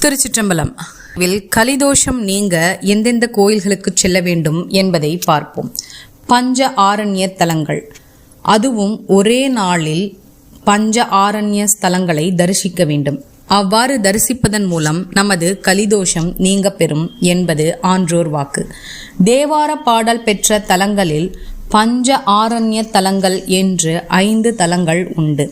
திருச்சிற்றம்பலம். Will கலிதோஷம் நீங்க எந்தெந்த கோயில்களுக்கு செல்ல வேண்டும் என்பதை பார்ப்போம். பஞ்ச ஆரண்ய தலங்கள் அதுவும் ஒரே நாளில் பஞ்ச ஆரண்ய ஸ்தலங்களை தரிசிக்க வேண்டும். அவ்வாறு தரிசிப்பதன் மூலம் நமது கலிதோஷம் நீங்க பெறும் என்பது ஆன்றோர் வாக்கு. தேவார பாடல் பெற்ற தலங்களில் பஞ்ச ஆரண்ய தலங்கள் என்று ஐந்து தலங்கள் உண்டு.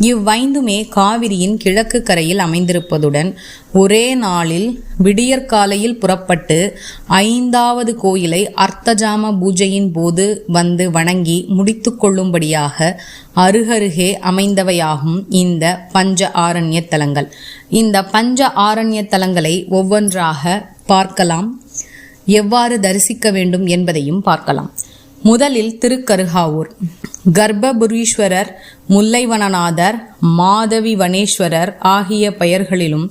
இவ்வைந்துமே காவிரியின் கிழக்கு கரையில் அமைந்திருப்பதுடன் ஒரே நாளில் விடியற்காலையில் புறப்பட்டு ஐந்தாவது கோயிலை அர்த்தஜாம பூஜையின் போது வந்து வணங்கி முடித்து கொள்ளும்படியாக அருகருகே அமைந்தவையாகும் இந்த பஞ்ச ஆரண்ய தலங்கள். இந்த பஞ்ச ஆரண்ய தலங்களை ஒவ்வொன்றாக பார்க்கலாம். எவ்வாறு தரிசிக்க வேண்டும் என்பதையும் பார்க்கலாம். முதலில் திருக்கருகாவூர். கர்ப்பபுரீஸ்வரர் முல்லைவனநாதர் மாதவி வனேஸ்வரர் ஆகிய பெயர்களிலும்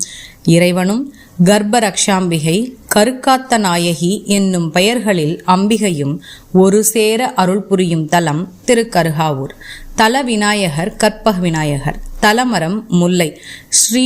இறைவனும் கர்ப்பரக்ஷாம்பிகை கருக்காத்த நாயகி என்னும் பெயர்களில் அம்பிகையும் ஒரு சேர அருள் புரியும் தலம் திருக்கருகாவூர். தல விநாயகர் கற்பக விநாயகர் தலமரம் முல்லை. ஸ்ரீ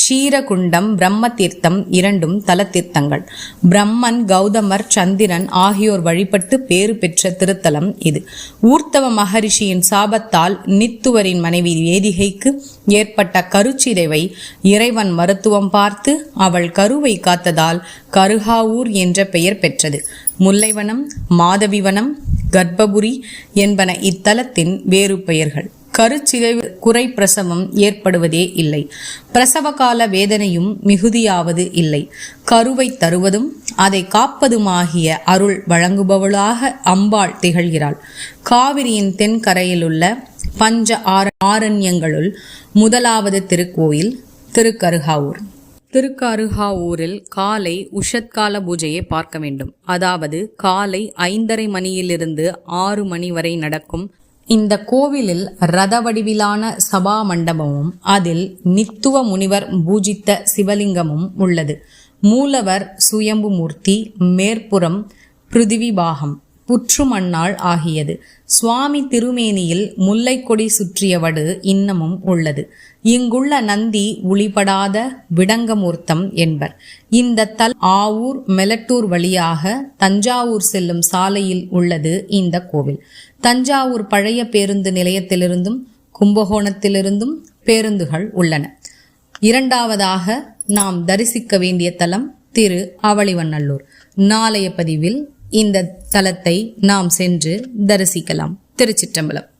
ஷீரகுண்டம் பிரம்ம தீர்த்தம் இரண்டும் தலத்தீர்த்தங்கள் பிரம்மன் கௌதமர் சந்திரன் ஆகியோர் வழிபட்டு பேறு பெற்ற திருத்தலம் இது. ஊர்த்தவ மகரிஷியின் சாபத்தால் நித்துவரின் மனைவி வேதிகைக்கு ஏற்பட்ட கருச்சிதைவை இறைவன் மருத்துவம் பார்த்து அவள் கருவை காத்ததால் கருகாவூர் என்ற பெயர் பெற்றது. முல்லைவனம் மாதவிவனம் கர்ப்பபுரி என்பன இத்தலத்தின் வேறு பெயர்கள். கருச்சிதைவு குறை பிரசவம் ஏற்படுவதே இல்லை. பிரசவ கால வேதனையும் மிகுதியாவது இல்லை. கருவை தருவதும் அதை காப்பதுமாகிய அருள் வழங்குபவளாக அம்பாள் திகழ்கிறாள். காவிரியின் தென்கரையிலுள்ள பஞ்ச ஆர ஆரண்யங்களுள் முதலாவது திருக்கோயில் திருக்கருகாவூர். திருக்கருகாவூரில் காலை உஷத்கால பூஜையை பார்க்க வேண்டும். அதாவது காலை ஐந்தரை மணியிலிருந்து ஆறு மணி வரை நடக்கும் இந்த கோவிலில் ரத வடிவிலான சபா மண்டபமும் அதில் நித்துவ முனிவர் பூஜித்த சிவலிங்கமும் உள்ளது. மூலவர் சுயம்புமூர்த்தி மேற்புறம் பிருதிவி பாகம் புற்றுமண்ணாள் ஆகியது. சுவாமி திருமேனியில் முல்லைக்கொடி சுற்றிய வடு இன்னமும் உள்ளது. இங்குள்ள நந்தி ஒளிபடாத விடங்கமூர்த்தம் என்பர். இந்த தல் ஆவூர் மெலட்டூர் வழியாக தஞ்சாவூர் செல்லும் சாலையில் உள்ளது இந்த கோவில். தஞ்சாவூர் பழைய பேருந்து நிலையத்திலிருந்தும் கும்பகோணத்திலிருந்தும் பேருந்துகள் உள்ளன. இரண்டாவதாக நாம் தரிசிக்க வேண்டிய தலம் திரு அவளிவநல்லூர் நாளைய பதிவில் இந்த தலத்தை நாம் சென்று தரிசிக்கலாம். திருச்சிற்றம்பலம்.